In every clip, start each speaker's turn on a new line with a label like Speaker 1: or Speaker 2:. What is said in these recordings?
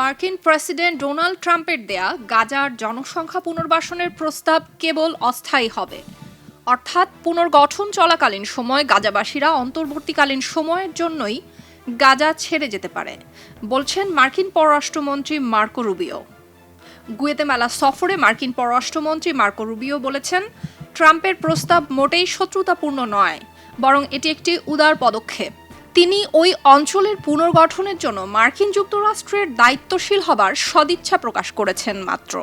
Speaker 1: মার্কিন president Donald ট্রাম্পের দেয়া গাজার জনসংখ্যা পুনর্বাসনের প্রস্তাব কেবল অস্থায়ী হবে। অর্থাৎ পুনর্গঠন চলাকালীন সময় গাজাবাসীরা অন্তর্বর্তীকালীন সময়ের জন্যই গাজা ছেড়ে যেতে পারে, বলছেন মার্কিন পররাষ্ট্রমন্ত্রী মার্কো রুবিও। গুয়েতেমালা সফরে মার্কিন পররাষ্ট্রমন্ত্রী মার্কো রুবিও বলেছেন, ট্রাম্পের প্রস্তাব মোটেই শত্রুতাপূর্ণ নয়, বরং এটি একটি উদার পদক্ষেপ। তিনি ওই অঞ্চলের পুনর্গঠনের জন্য মার্কিন যুক্তরাষ্ট্রের দায়িত্বশীল হবার সদিচ্ছা প্রকাশ করেছেন মাত্র।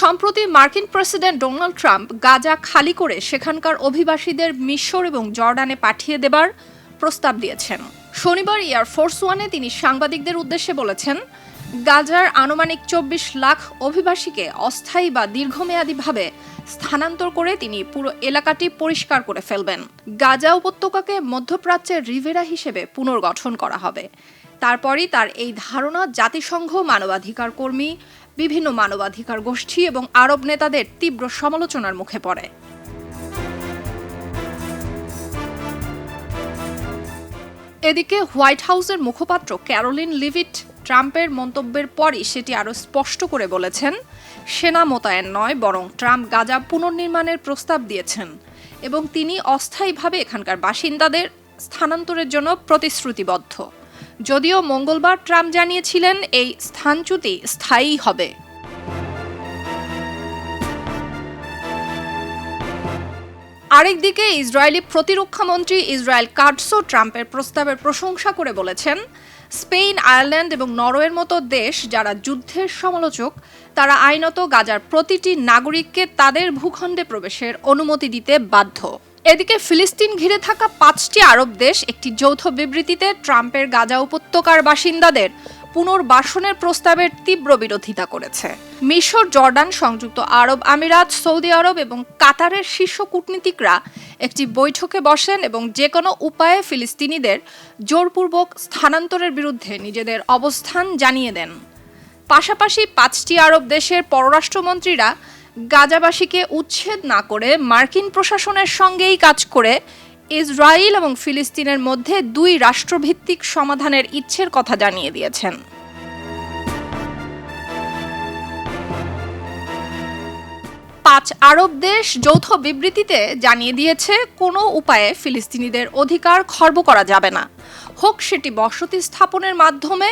Speaker 1: সম্প্রতি মার্কিন প্রেসিডেন্ট ডোনাল্ড ট্রাম্প গাজা খালি করে সেখানকার অভিবাসীদের মিশর এবং জর্ডানে পাঠিয়ে দেবার প্রস্তাব দিয়েছেন। শনিবার এয়ারফোর্স ওয়ানে তিনি সাংবাদিকদের উদ্দেশ্যে বলেছেন গাজার আনুমানিক চব্বিশ লাখ অভিবাসীকে অস্থায়ী বা দীর্ঘমেয়াদীভাবে স্থানান্তর করে তিনি পুরো এলাকাটি পরিষ্কার করে ফেলবেন। গাজা উপত্যকাকে মধ্যপ্রাচ্যের রিভেরা হিসেবে পুনর্গঠন করা হবে। তারপরই তার এই ধারণা জাতিসংঘ, মানবাধিকার কর্মী, বিভিন্ন মানবাধিকার গোষ্ঠী এবং আরব নেতাদের তীব্র সমালোচনার মুখে পড়ে। এদিকে হোয়াইট হাউসের মুখপাত্র ক্যারোলিন লিভিট ট্রাম্পের মন্তব্যের পরই সেটি আরও স্পষ্ট করে বলেছেন, সেনা মোতায়েন নয়, বরং ট্রাম্প গাজা পুনর্নির্মাণের প্রস্তাব দিয়েছেন এবং তিনি অস্থায়ীভাবে এখানকার বাসিন্দাদের স্থানান্তরের জন্য প্রতিশ্রুতিবদ্ধ। যদিও মঙ্গলবার ট্রাম্প জানিয়েছিলেন এই স্থানচ্যুতি স্থায়ী হবে। আরেকদিকে ইসরায়েলি প্রতিরক্ষামন্ত্রী ইসরায়েল কাটসো ট্রাম্পের প্রস্তাবের প্রশংসা করে বলেছেন, স্পেন, আয়ারল্যান্ড এবং নরওয়ের মতো দেশ যারা যুদ্ধের সমালোচক, তারা আইনত গাজার প্রতিটি নাগরিককে তাদের ভূখণ্ডে প্রবেশের অনুমতি দিতে বাধ্য। এদিকে ফিলিস্তিন ঘিরে থাকা পাঁচটি আরব দেশ একটি যৌথ বিবৃতিতে ট্রাম্পের গাজা উপত্যকার বাসিন্দাদের পুনর্বাসনের প্রস্তাবের তীব্র বিরোধিতা করেছে। মিশর, জর্ডান, সংযুক্ত আরব আমিরাত, সৌদি আরব এবং কাতারের শীর্ষ কূটনীতিকরা একটি বৈঠকে বসেন এবং যে কোনো উপায়ে ফিলিস্তিনিদের জোরপূর্বক স্থানান্তরের বিরুদ্ধে নিজেদের অবস্থান জানিয়ে দেন। পাশাপাশি পাঁচটি আরব দেশের পররাষ্ট্রমন্ত্রীরা গাজাবাসীকে উচ্ছেদ না করে মার্কিন প্রশাসনের সঙ্গেই কাজ করে ইসরায়েল এবং ফিলিস্তিনের মধ্যে দুই রাষ্ট্রভিত্তিক সমাধানের ইচ্ছের কথা জানিয়ে দিয়েছেন। আরব দেশ যৌথ বিবৃতিতে জানিয়ে দিয়েছে, কোনো উপায়ে ফিলিস্তিনিদের অধিকার খর্ব করা যাবে না। হোক সেটি বসতি স্থাপনের মাধ্যমে,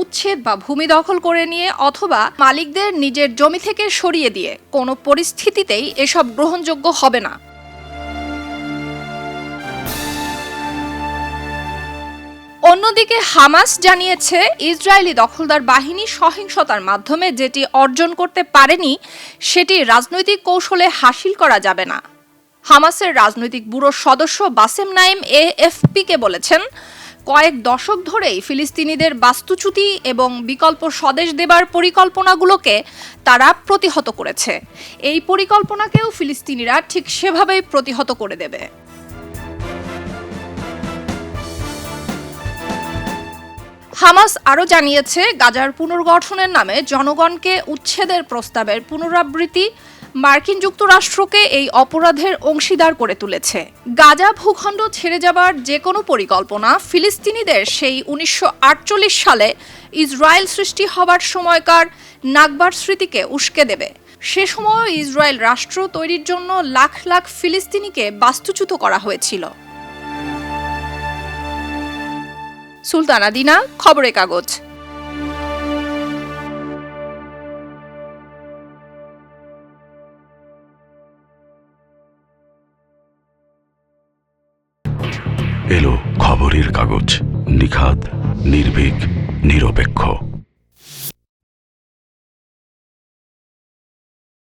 Speaker 1: উচ্ছেদ বা ভূমি দখল করে নিয়ে অথবা মালিকদের নিজের জমি থেকে সরিয়ে দিয়ে, কোনো পরিস্থিতিতেই এসব গ্রহণযোগ্য হবে না। অন্যদিকে হামাস জানিয়েছে, ইসরায়েলি দখলদার বাহিনী সহিংসতার মাধ্যমে যেটি অর্জন করতে পারেনি, সেটি রাজনৈতিক কৌশলে হাসিল করা যাবে না। হামাসের রাজনৈতিক ব্যুরোর সদস্য বাসেম নাইম এএফপিকে বলেছেন, কয়েক দশক ধরেই ফিলিস্তিনিদের বাস্তুচ্যুতি এবং বিকল্প স্বদেশ দেবার পরিকল্পনাগুলোকে তারা প্রতিহত করেছে। এই পরিকল্পনাকেও ফিলিস্তিনিরা ঠিক সেভাবেই প্রতিহত করে দেবে। হামাস আরও জানিয়েছে, গাজার পুনর্গঠনের নামে জনগণকে উচ্ছেদের প্রস্তাবের পুনরাবৃত্তি মার্কিন যুক্তরাষ্ট্রকে এই অপরাধের অংশীদার করে তুলেছে। গাজা ভূখণ্ড ছেড়ে যাবার যে কোনো পরিকল্পনা ফিলিস্তিনিদের সেই উনিশশো আটচল্লিশ সালে ইসরায়েল সৃষ্টি হবার সময়কার নাগবার স্মৃতিকে উস্কে দেবে। সে সময় ইসরায়েল রাষ্ট্র তৈরির জন্য লাখ লাখ ফিলিস্তিনিকে বাস্তুচ্যুত করা হয়েছিল। সুলতানা দিনা খবরের কাগজ।
Speaker 2: এলো খবরের কাগজ নিখাদ নির্ভীক নিরপেক্ষ।